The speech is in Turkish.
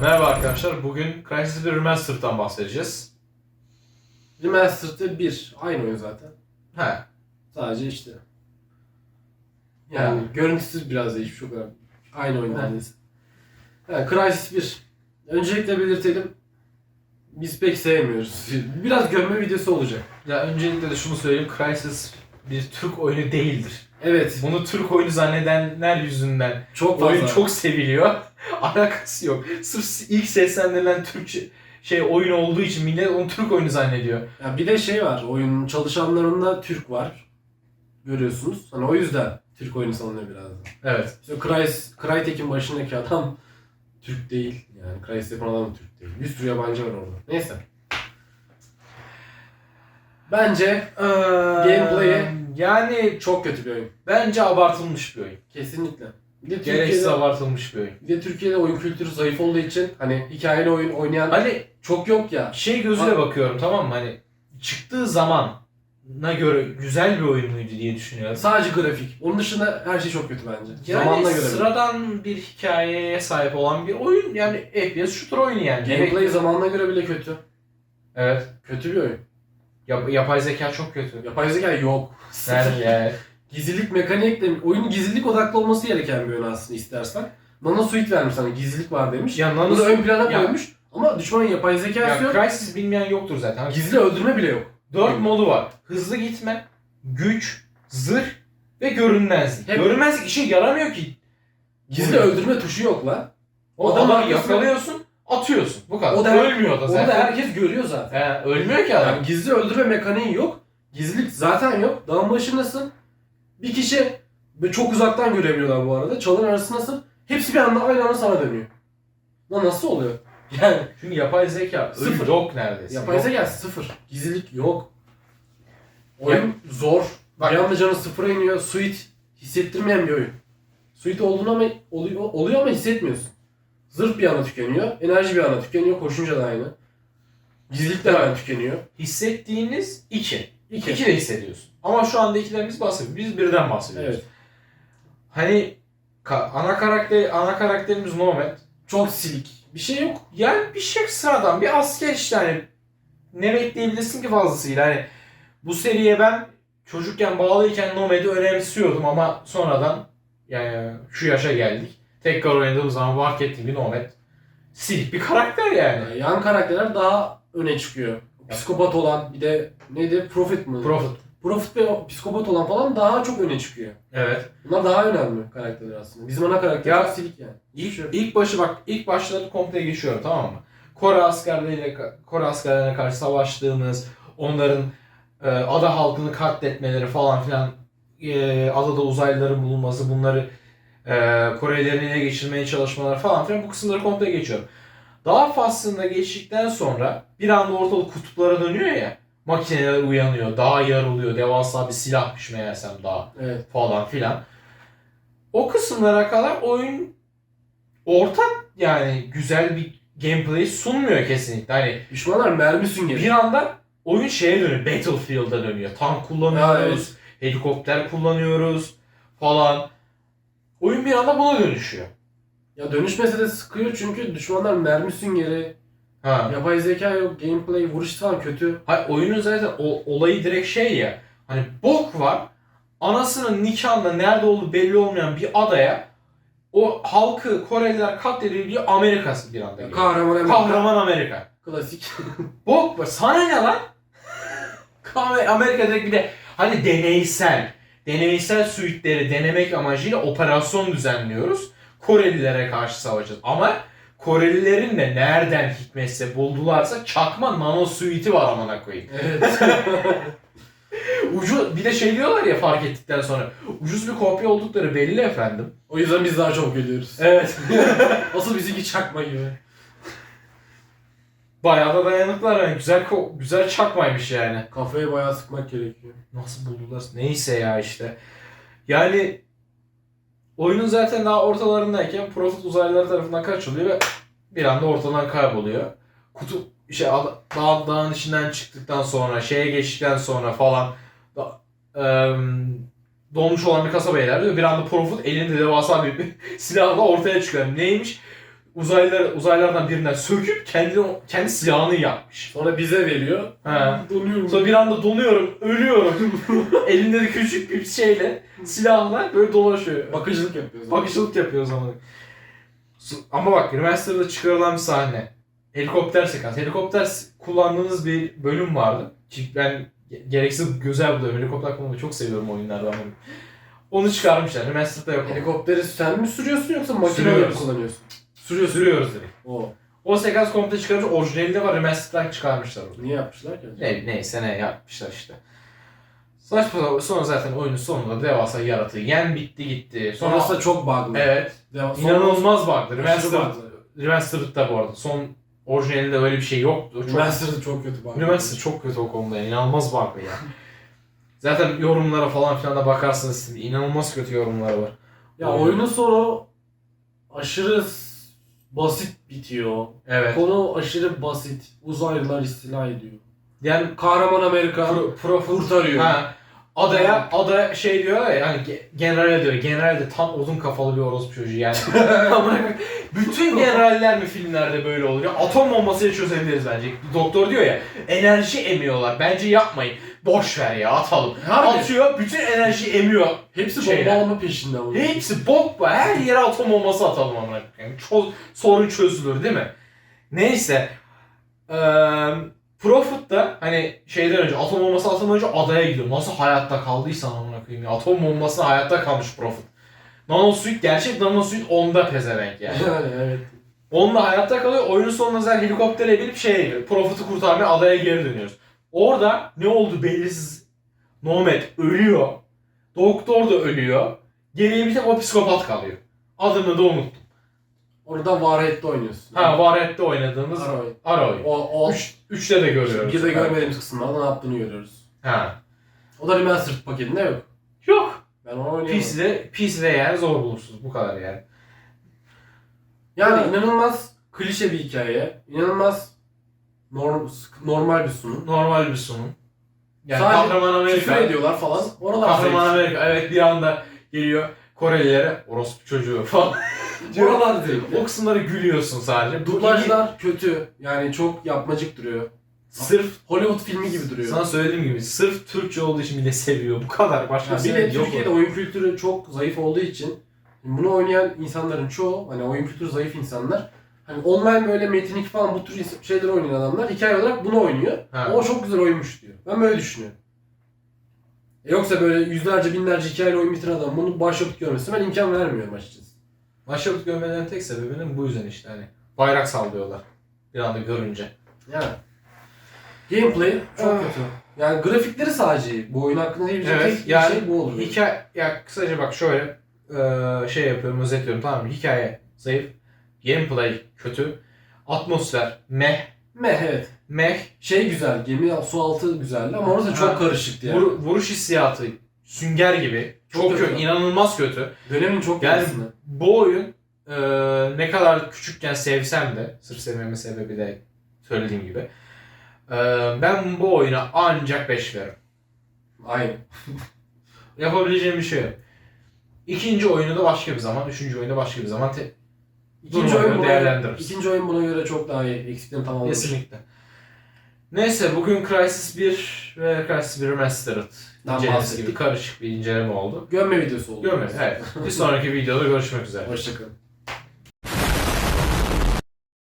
Merhaba arkadaşlar. Bugün Crysis 1 Remastered'dan bahsedeceğiz. Remastered'ı bir. Aynı oyun zaten. He. Sadece işte. Yani görüntüsü biraz değişmiş o kadar. Aynı oyun neredeyse. Yani Crysis 1. Öncelikle belirtelim. Biz pek sevmiyoruz. Biraz gömme videosu olacak. Ya öncelikle de şunu söyleyeyim. Crysis bir Türk oyunu değildir. Evet. Bunu Türk oyunu zannedenler yüzünden Çok fazla. oyun çok seviliyor. Alakası yok. Sırf ilk seslendirilen Türkçe şey oyun olduğu için millet onu Türk oyunu zannediyor. Ya bir de şey var. Oyunun çalışanlarında Türk var. Görüyorsunuz. Hani o yüzden Türk oyunu sanılıyor biraz da. Evet. İşte Crysis, Crytek'in başındaki adam Türk değil. Yani Crysis yapan adam da Türk değil. Bir sürü yabancı var orada. Neyse. Bence Gameplay'i- yani çok kötü bir oyun. bence abartılmış bir oyun. Kesinlikle. Bir de Gereksiz Türkiye'de, abartılmış bir oyun. bir de Türkiye'de oyun kültürü zayıf olduğu için hani hikayeli oyun oynayan Hani çok yok ya. şey gözüyle bakıyorum tamam mı? Hani çıktığı zamana göre güzel bir oyun muydu diye düşünüyorum. Sadece grafik. Onun dışında her şey çok kötü bence. Yani Zamanla göre. sıradan bir hikayeye sahip olan bir oyun yani FPS shooter oyunu yani. Gameplay Gerek- zamanla göre bile kötü. Evet. Kötü bir oyun. Yap- yapay zeka çok kötü. Yapay zeka yok. Yani, yani Gizlilik mekanik de oyunun gizlilik odaklı olması gereken bir oyun aslında istersen. Nano Suite vermiş sana gizlilik var demiş. ya Bunu Nano ön plana Ya- koymuş. Ama düşmanın yapay zekası ya, yok. Crysis bilmeyen yoktur zaten. Gizli öldürme bile yok. 4 modu var. Hızlı gitme, güç, zırh ve görünmezlik. Hep- Görünmezlik işe yaramıyor ki. Gizli öldürme tuşu yok la. O Adam adamı yakalıyorsun, atıyorsun. Bu kadar. O da- Ölmüyor da zaten. da herkes görüyor zaten. He, ölmüyor ki adam. Yani gizli öldürme mekaniği yok. Gizlilik zaten yok. Dağın başındasın. Bir kişi ve çok uzaktan görebiliyorlar bu arada. Çalın arasındasın. Hepsi bir anda aynı anda sana dönüyor. Lan nasıl oluyor? Yani Çünkü yapay zeka Sıfır. yok neredeyse. yapay Yok. zeka sıfır. Gizlilik yok. Oyun zor. Bak- Bir anda canı sıfıra iniyor. Suit hissettirmeyen bir oyun. Suit olduğunu ama oluyor, oluyor ama hissetmiyorsun. Zırh bir anda tükeniyor. Enerji bir anda tükeniyor. Koşunca da aynı. Gizlilik de hemen tükeniyor. Hissettiğiniz iki. İki. İki de hissediyorsun. Ama şu anda ikilerimiz biz bahsediyoruz. Biz birden bahsediyoruz. Evet. Hani ka- ana karakter ana karakterimiz Nomad. Çok silik. Bir şey yok. Yani bir şey sıradan bir asker işte hani ne bekleyebilirsin ki fazlasıyla hani bu seriye ben çocukken bağlıyken Nomad'i önemsiyordum ama sonradan yani şu yaşa geldik. Tekrar oynadığım zaman fark ettiğim bir Nomad silik bir karakter yani. Yan karakterler daha öne çıkıyor. Psikopat olan bir de neydi? Profit mı? Profit. Profit ve psikopat olan falan daha çok öne çıkıyor. Evet. Bunlar daha önemli karakterler aslında. Bizim ana karakter Ya- silik yani. İlk, Şu- ilk başı bak ilk başları komple geçiyorum tamam mı? Kore askerleriyle Kore askerlerine karşı savaştığımız, onların e, ada halkını katletmeleri falan filan, e, adada uzaylıların bulunması, bunları e, Korelilerin ele geçirmeye çalışmaları falan filan bu kısımları komple geçiyorum. Daha faslında geçtikten sonra bir anda ortalık kutuplara dönüyor ya. Makineler uyanıyor, daha yar oluyor, devasa bir silahmış meğersem daha Evet. falan filan. O kısımlara kadar oyun ortak yani güzel bir gameplay sunmuyor kesinlikle. Hani Düşmanlar mermi süngeri. bir anda oyun şeye dönüyor, Battlefield'a dönüyor. Tank kullanıyoruz, helikopter kullanıyoruz falan. Oyun bir anda buna dönüşüyor. Ya dönüşmese de sıkıyor çünkü düşmanlar mermi süngeri, Ha. yapay zeka yok, gameplay, vuruş falan kötü. Hayır, oyunun zaten o, olayı direkt şey ya. Hani bok var. Anasının nikahında nerede olduğu belli olmayan bir adaya o halkı Koreliler katlediliyor Amerika'sı bir anda geliyor. Kahraman Amerika. Kahraman Amerika. Klasik. Bok var. Sana ne lan? Kahve- Amerika direkt bir de hani deneysel. Deneysel suitleri denemek amacıyla operasyon düzenliyoruz. Korelilere karşı savaşacağız. Ama Korelilerin de nereden hikmetse buldularsa çakma nano suiti var amına koyayım. evet. Ucu bir de şey diyorlar ya fark ettikten sonra. Ucuz bir kopya oldukları belli efendim. o yüzden biz daha çok geliyoruz. Evet. Asıl bizimki çakma gibi. Bayağı da dayanıklar yani. Güzel ko- güzel çakmaymış yani. Kafaya bayağı sıkmak gerekiyor. Nasıl buldular? Neyse ya işte. Yani oyunun zaten daha ortalarındayken Profit uzaylılar tarafından kaçılıyor ve bir anda ortadan kayboluyor. Kutu şey dağ, dağın içinden çıktıktan sonra şeye geçtikten sonra falan da, em, donmuş olan bir kasabaya ilerliyor. Bir anda Profit elinde devasa bir silahla ortaya çıkıyor. Neymiş? Uzaylılar uzaylardan birinden söküp kendi kendi silahını yapmış. Sonra bize veriyor. He. Donuyorum. Sonra bir anda donuyorum, ölüyorum. Elinde de küçük bir şeyle, silahla böyle dolaşıyor. Bakıcılık yapıyoruz. Bakışılık yapıyor zaman. Ama bak remaster'da çıkarılan bir sahne. Helikopter sekans. Helikopter kullandığınız bir bölüm vardı. Ki ben ge- gereksiz güzel buluyorum. Helikopter kullanmayı çok seviyorum oyunlarda. ama. Onu çıkarmışlar. Remaster'da yok. Helikopteri sen mi sürüyorsun yoksa makine mi kullanıyorsun? Sürüyor, sürüyoruz direkt. O. O sekans komple çıkarmış. Orijinali de var. Remaster'dan çıkarmışlar onu. Niye yapmışlar ki? Ne, neyse ne yapmışlar işte. Saçma sapan. Sonra zaten oyunun sonunda devasa yaratığı yen bitti gitti. Sonra Sonrası da çok bug'lı. Evet. Devam- İnanılmaz bug'dı. Remastered. Remastered'da bu arada. Son orijinalinde öyle bir şey yoktu. Çok, Remastered çok kötü bug'lı. Remastered çok kötü o konuda. Yani. İnanılmaz bug'lı ya. Zaten yorumlara falan filan da bakarsınız. şimdi inanılmaz kötü yorumları var. Ya oyunun sonu aşırı basit bitiyor. Evet. Konu aşırı basit. Uzaylılar istila ediyor. Yani Kahraman Amerika pro, pro, kurtarıyor. Ha. Adaya, ada şey diyor ya yani ge- general diyor. General de tam odun kafalı bir orospu çocuğu yani. Bütün generaller mi filmlerde böyle oluyor? Atom bombasıyla çözebiliriz bence. Doktor diyor ya enerji emiyorlar. Bence yapmayın. Boş ver ya atalım. Harbi. Atıyor bütün enerji emiyor. Hepsi Şeyler. bombalama peşinde ama. Hepsi bok var. Her yere atom bombası atalım amına koyayım. Ço- sorun çözülür değil mi? Neyse. Eee Profit da hani şeyden önce atom bombası atılmadan önce adaya gidiyor. Nasıl hayatta kaldıysa amına koyayım ya. Atom bombası hayatta kalmış Profit. Nanosuit gerçek Nanosuit onda pezevenk yani. Yani evet. Onunla hayatta kalıyor. Oyunun sonunda zaten helikoptere binip şeye gidiyor. Profit'i kurtarmaya adaya geri dönüyoruz. Orada ne oldu belirsiz. Nomad ölüyor. Doktor da ölüyor. Geriye bir tek o psikopat kalıyor. Adını da unuttum. Orada Warhead'de oynuyorsun. Ha Warhead'de oynadığımız Aroy. Aroy. O, o Üç, üçte de görüyoruz. bir de görmediğimiz kısımlarda ne yaptığını görüyoruz. Ha. O da remastered paketinde yok. Yok. Ben onu oynayamadım. PC'de, PC'de yani zor bulursunuz. Bu kadar yani. Yani inanılmaz klişe bir hikaye. İnanılmaz norm, normal bir sunum. Normal bir sunum. Yani Sadece Kahraman Küfür Amerika. ediyorlar falan. Oralar Kahraman zevkli. Amerika. Evet bir anda geliyor Korelilere orospu çocuğu falan. Oralar zevkli. O kısımları gülüyorsun sadece. Dublajlar kötü. Yani çok yapmacık duruyor. Sırf Hollywood filmi gibi duruyor. sana söylediğim gibi sırf Türkçe olduğu için bile seviyor. Bu kadar. Başka Ya bir bir şey de yok. Türkiye'de oyun kültürü çok zayıf olduğu için bunu oynayan insanların çoğu hani oyun kültürü zayıf insanlar hani online böyle Metin 2 falan bu tür şeyler oynayan adamlar hikaye olarak bunu oynuyor. Ha. O çok güzel oyunmuş diyor. Ben böyle düşünüyorum. E yoksa böyle yüzlerce binlerce hikayeli oyun bitiren adam bunu başyapıt görmesi ben imkan vermiyorum açıkçası. Başyapıt görmelerinin tek sebebinin bu yüzden işte hani. Bayrak sallıyorlar. Bir anda görünce. Yani. Gameplay çok Ah. kötü. Yani grafikleri sadece bu oyun hakkında diyebileceğim Evet, tek yani şey bu olur. Hikaye, ya kısaca bak şöyle şey yapıyorum, özetliyorum tamam mı? Hikaye zayıf, gameplay kötü, atmosfer meh, Meh evet. meh, Şey güzel, gemi su altı güzeldi ama orası çok karışıktı yani. vur- vuruş hissiyatı sünger gibi, çok, Çok kötü, kötü. inanılmaz kötü. Dönemin çok Yani- yarısını. Bu oyun eee, ne kadar küçükken sevsem de, sırf sevmemin sebebi de söylediğim gibi, eee, ben bu oyuna ancak 5 veririm. Aynen. Yapabileceğim bir şey yok. İkinci oyunu da başka bir zaman, üçüncü oyunu da başka bir zaman te- İkinci oyun, buna, ikinci oyun buna göre çok daha iyi. Eksiklerini tamamlamış. Kesinlikle. Neyse bugün Crysis 1 ve Crysis 1 Remastered incelemesi gibi karışık bir inceleme oldu. Gömme videosu oldu. Görmedik. Evet. Bir sonraki videoda görüşmek üzere. Hoşçakalın.